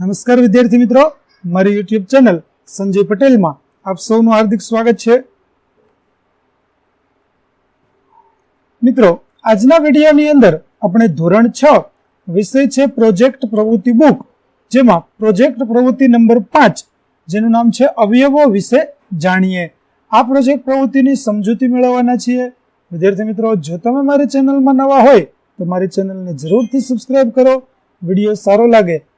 નમસ્કાર વિદ્યાર્થી મિત્રો. મારી યુટ્યુબ ચેનલ સંજય પટેલમાં આપ સૌનું હાર્દિક સ્વાગત છે. મિત્રો, આજના વિડીયોની અંદર આપણે ધોરણ છ વિષય છે પ્રોજેક્ટ પ્રવૃત્તિ બુક જેમાં પ્રોજેક્ટ પ્રવૃત્તિ નંબર પાંચ, જેનું નામ છે અવયવો વિશે જાણીએ. આ પ્રોજેક્ટ પ્રવૃત્તિની સમજૂતી મેળવવાના છીએ. વિદ્યાર્થી મિત્રો, જો તમે મારી ચેનલમાં નવા હોય, તો મારી ચેનલને જરૂરથી સબસ્ક્રાઇબ કરો. વીડિયો સારો લાગે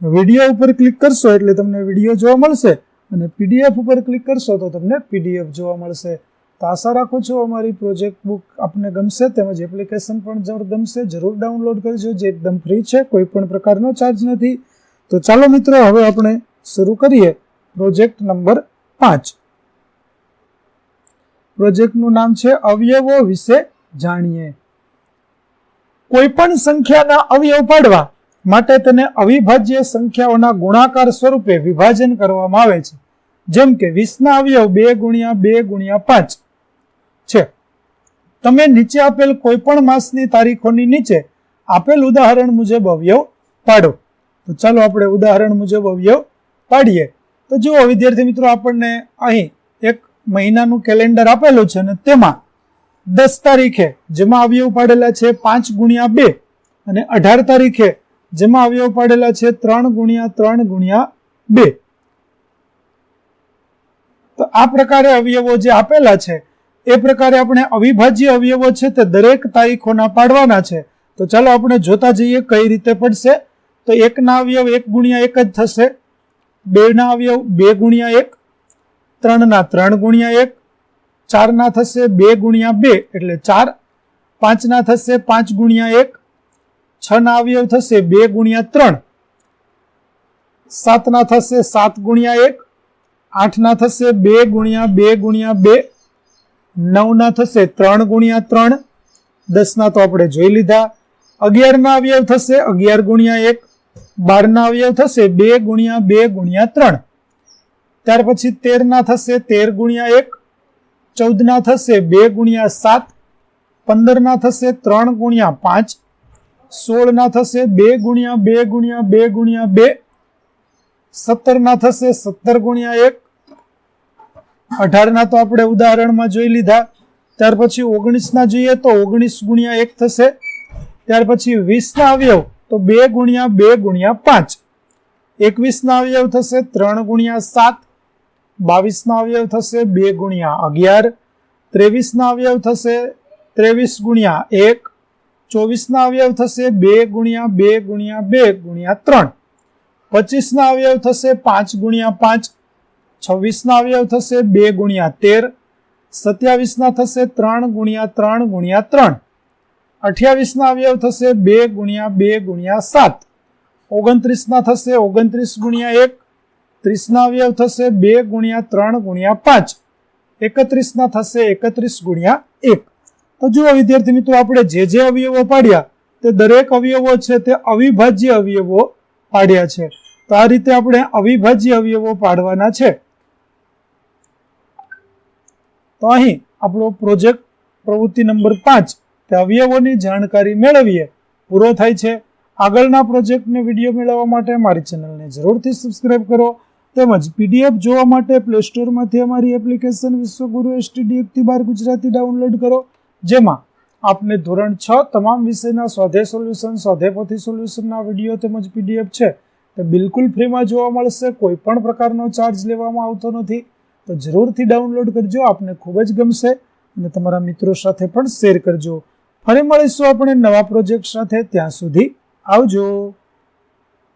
વીડિયો ઉપર ક્લિક કરશો એટલે તમને વીડિયો જોવા મળશે અને પીડીએફ ઉપર ક્લિક કરશો તો તમને પીડીએફ જોવા મળશે. તો આશા રાખું છું અમારી પ્રોજેક્ટ બુક આપને ગમશે તેમજ એપ્લિકેશન પણ જરૂર ગમશે. જરૂર ડાઉનલોડ કરજો, જે એકદમ ફ્રી છે કોઈ પણ પ્રકારનો ચાર્જ નથી. તો ચાલો મિત્રો, હવે આપણે શરૂ કરીએ પ્રોજેક્ટ નંબર પાંચ. પ્રોજેક્ટનું નામ છે અવયવો વિશે જાણીએ. કોઈ પણ સંખ્યાના અવયવ પાડવા. માટે તેને અવિભાજ્ય સંખ્યાઓના ગુણાકાર સ્વરૂપે વિભાજન કરવામાં આવે છે. જેમ કે વીસના અવયવ બે ગુણ્યા બે ગુણ્યા પાંચ. છે. તમે નીચે આપેલ કોઈ પણ માસની તારીખોની નીચે આપેલ ઉદાહરણ મુજબ અવયવ પાડો. તો ચાલો આપણે ઉદાહરણ મુજબ અવયવ પાડીએ. તો જુઓ, વિદ્યાર્થી મિત્રો, આપણને અહીં એક મહિનાનું કેલેન્ડર આપેલું છે અને તેમાં દસ તારીખે જેમાં અવયવ પાડેલા છે પાંચ ગુણ્યા બે અને અઢાર તારીખે જેમાં અવયવ પાડેલા છે ત્રણ ગુણ્યા ત્રણ ગુણ્યા બે. તો આ પ્રકારે અવયવો જે આપેલા છે, એ પ્રકારે આપણે અવિભાજ્ય અવયવો છે તે દરેક તારીખોના પાડવાના છે. તો ચાલો આપણે જોતા જઈએ કઈ રીતે પડશે. તો એકના અવયવ એક ગુણ્યા એક જ થશે. બેના અવયવ બે ગુણ્યા એક. ત્રણના ત્રણ ગુણ્યા એક. ચારના થશે બે ગુણ્યા બે, એટલે ચાર. પાંચના થશે પાંચ ગુણ્યા એક. છ ના અવયવ થશે, બે ગુણ્યા ત્રણ. સાતના થશે, સાત ગુણ્યા એક. આઠના થશે, બે ગુણ્યા બે ગુણ્યા બે. નવના થશે, ત્રણ ગુણ્યા ત્રણ. દસના તો આપણે જોઈ લીધા. અગિયારના અવયવ થશે, અગિયાર ગુણ્યા એક. બારના અવયવ થશે, બે ગુણ્યા બે ગુણ્યા ત્રણ. ત્યાર પછી તેરના થશે, તેર ગુણ્યા એક. ચૌદના થશે, બે ગુણ્યા સાત. પંદરના થશે, ત્રણ ગુણ્યા પાંચ. સોળના થશે, બે ગુણ્યા બે ગુણ્યા બે ગુણ્યા બે. સત્તરના થશે, સત્તર ગુણ્યા એક. અઢારના તો આપણે ઉદાહરણમાં જોઈ લીધા. ત્યાર પછી ઓગણીસના જોઈએ તો ઓગણીસ ગુણ્યા એક થશે. ત્યાર પછી વીસના અવયવ તો બે ગુણ્યા બે ગુણ્યા પાંચ. એકવીસના અવયવ થશે, ત્રણ ગુણ્યા સાત. બાવીસના અવયવ થશે, બે ગુણ્યા અગિયાર. ત્રેવીસના અવયવ થશે, ત્રેવીસ ગુણ્યા એક. ચોવીસના અવયવ થશે બે ગુણ્યા બે ગુણ્યા બે ગુણ્યા ત્રણ. પચીસના અવયવ થશે પાંચ ગુણ્યા પાંચ. છવ્વીસના અવયવ થશે બે ગુણ્યા તેર. સત્યાવીસના થશે ત્રણ ગુણ્યા ત્રણ ગુણ્યા ત્રણ. અઠ્યાવીસના અવયવ થશે બે ગુણ્યા બે ગુણ્યા સાત. ઓગણત્રીસના થશે ઓગણત્રીસ ગુણ્યા એક. ત્રીસના અવયવ થશે બે ગુણ્યા ત્રણ ગુણ્યા પાંચ. એકત્રીસના થશે એકત્રીસ ગુણ્યા એક. તો જુઓ વિદ્યાર્થી મિત્રો આપણે જે જે અવયવો પાડ્યા, તે દરેક અવયવો છે તે અવિભાજ્ય અવયવો પાડ્યા છે. તો આ રીતે આપણે અવિભાજ્ય અવયવો પાડવાના છે. તો અહીં આપણો પ્રોજેક્ટ પ્રવૃત્તિ નંબર પાંચ, તે અવયવોની જાણકારી મેળવીએ, પૂરો થાય છે. આગળના પ્રોજેક્ટને વીડિયો મેળવવા માટે મારી ચેનલને જરૂરથી સબસ્ક્રાઇબ કરો. તેમજ પીડીએફ જોવા માટે પ્લે સ્ટોરમાંથી અમારી એપ્લિકેશન વિશ્વગુરુ એસટીડી એકથી બાર ગુજરાતી ડાઉનલોડ કરો. જેમાં આપને ધોરણ છ તમામ વિષયના સ્વાધ્યાય સોલ્યુશન સ્વાધેપોથી સોલ્યુશનના વીડિયો તેમજ પીડીએફ છે, તે બિલકુલ ફ્રીમાં જોવા મળશે કોઈ પણ પ્રકારનો ચાર્જ લેવામાં આવતો નથી. તો જરૂરથી ડાઉનલોડ કરજો, આપને ખૂબ જ ગમશે અને તમારા મિત્રો સાથે પણ શેર કરજો. ફરી મળીશું આપણે નવા પ્રોજેક્ટ સાથે, ત્યાં સુધી આવજો.